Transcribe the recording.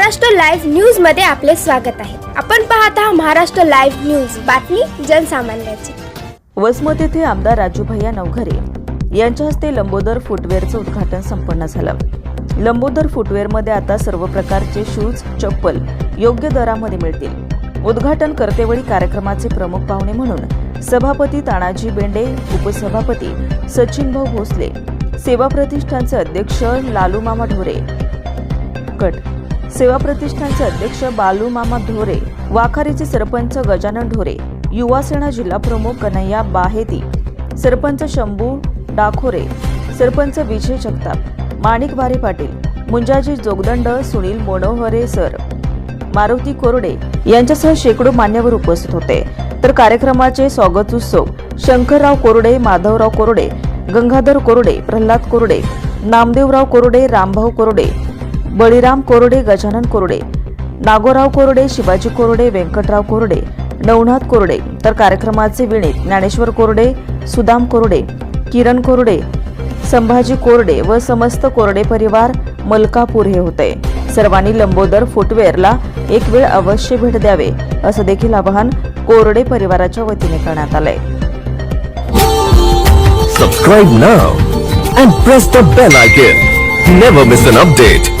Maharashtra live न्यूजमध्ये आपले स्वागत आहे. आपण पाहत आहात महाराष्ट्र लाईव्ह न्यूज. बातमी जनसामान्याची. वसमत येथे आमदार राजूभैया नवघरे यांच्या हस्ते लंबोदर फुटवेअरचं उद्घाटन संपन्न झालं. लंबोदर फुटवेअरमध्ये आता सर्व प्रकारचे शूज चप्पल योग्य दरामध्ये मिळतील. उद्घाटन करतेवेळी कार्यक्रमाचे प्रमुख पाहुणे म्हणून सभापती तानाजी बेंडे उपसभापती सचिन भाऊ भोसले सेवा प्रतिष्ठानचे अध्यक्ष लालूमामा ढोरे. कट सेवा प्रतिष्ठानचे अध्यक्ष बालू मामा ढोरे वाखारीचे सरपंच गजानन ढोरे युवा सेना जिल्हा प्रमुख कन्हैया बाहेती सरपंच शंभू डाखोरे सरपंच विजय जगताप माणिक भारे पाटील मुंजाजी जोगदंड सुनील मोनोहरे सर मारुती कोरडे यांच्यासह शेकडो मान्यवर उपस्थित होते. तर कार्यक्रमाचे स्वागत उत्सव शंकरराव कोरडे माधवराव कोरडे गंगाधर कोरडे प्रल्हाद कोरडे नामदेवराव कोरडे रामभाऊ कोरडे बळीराम कोरडे गजानन कोरडे नागोराव कोरडे शिवाजी कोरडे व्यंकटराव कोरडे नवनाथ कोरडे तर कार्यक्रमाचे विणे ज्ञानेश्वर कोरडे सुदाम कोरडे किरण कोरडे संभाजी कोरडे व समस्त कोरडे परिवार मलकापूर हे होते. सर्वांनी लंबोदर फुटवेअरला एक वेळ अवश्य भेट द्यावे असं देखील आवाहन कोरडे परिवाराच्या वतीने करण्यात आलंय. Subscribe now and press the bell icon never miss an update